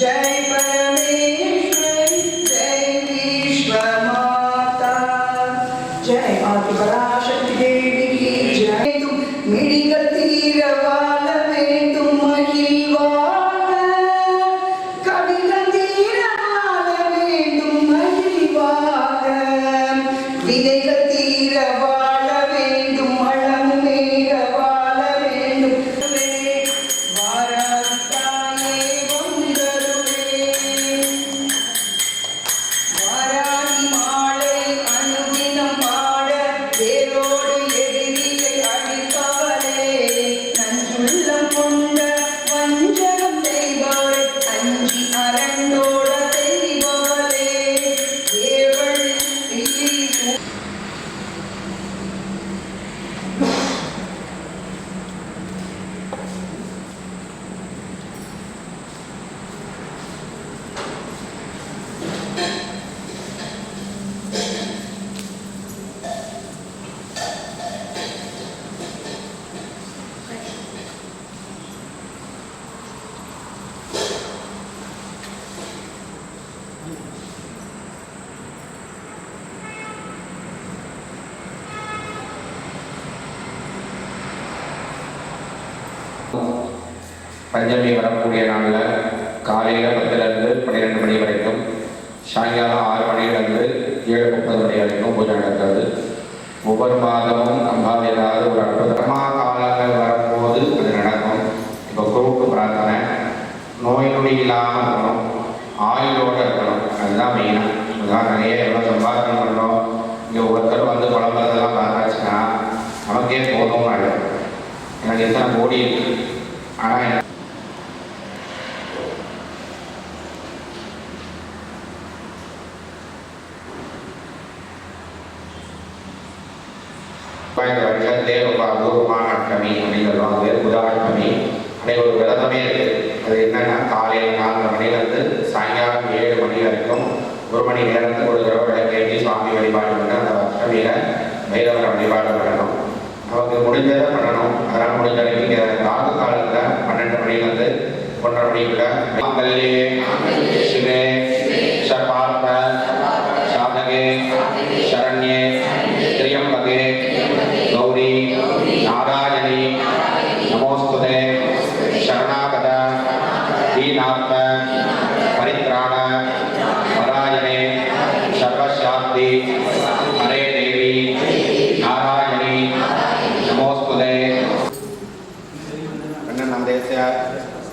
Jai Ram. பஞ்சமி வரக்கூடிய நாளில் காலையில் பத்துலேருந்து பன்னிரெண்டு மணி வரைக்கும் சாயங்காலம் ஆறு மணிலேருந்து ஏழு முப்பது மணி வரைக்கும் பூஜை நடக்கிறது. ஒவ்வொரு மாதமும் நம்ம ஏதாவது ஒரு அற்புதமாக காலங்கள் வரும்போது அது நடக்கும். இப்போ குறுக்கு பிரார்த்தனை நோய் நொடி இல்லாமல் இருக்கணும் ஆயுளோடு இருக்கணும். அதுதான் மெயினாக இதுதான் நிறைய எவ்வளோ சம்பாதனை பண்ணோம் இங்கே ஒவ்வொருத்தரும் வந்து குழம்புறதெல்லாம் பார்த்தாச்சுன்னா நமக்கே போதும் ஆகிடும் எனக்கு எத்தனை கோடி ஆனால் எனக்கு இந்த வருஷத்திலே அப்படின்னு சொல்லுவாங்க பேர். புதாஷ்டமி அன்னைக்கு ஒரு விரதமே இருக்கு. அது என்னன்னா காலையில் நாலரை மணிலேருந்து சாயங்காலம் ஏழு மணி வரைக்கும் ஒரு மணி நேரத்துக்கு ஒரு தடவை விளக்கேற்றி சுவாமி வழிபாடு பண்ணி அந்த அஷ்டமியில் பைரவரை வழிபாடு பண்ணணும். நமக்கு முடிஞ்சதை பண்ணணும். அதெல்லாம் முடிஞ்ச வரைக்கும் இங்கே ராகு காலத்தில் பன்னெண்டு மணிலேருந்து ஒன்றரை மணிக்குள்ள மாங்கல்யே சிவே சர்பார்த்த சாதகே சரண்யே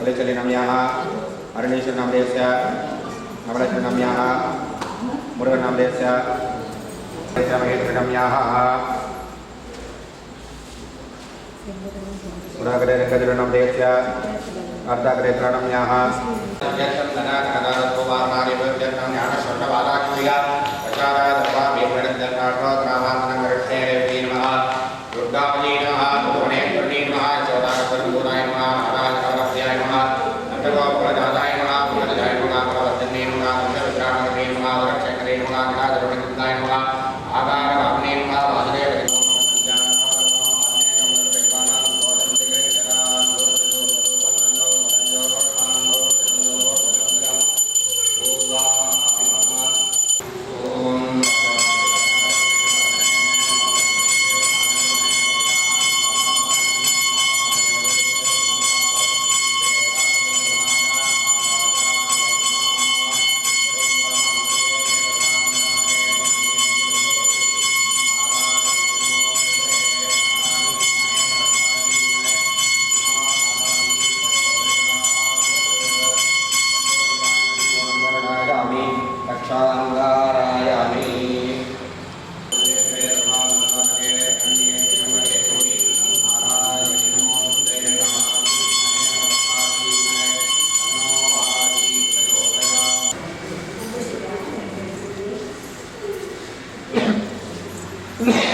कलिचलिनम्याः अरुणेश्वरनामदेवस्य नवलक्ष्मीनम्याः मुरुगन्नामदेवस्य महेश्वरनम्याः सुधाकरेकजुरनामदेवस्य अर्धाकरेतरनम्याः ज्ञानस्वर्णबालाक्रिया प्रचारादर्वा वेपणन्दर्नाट्वा Yeah.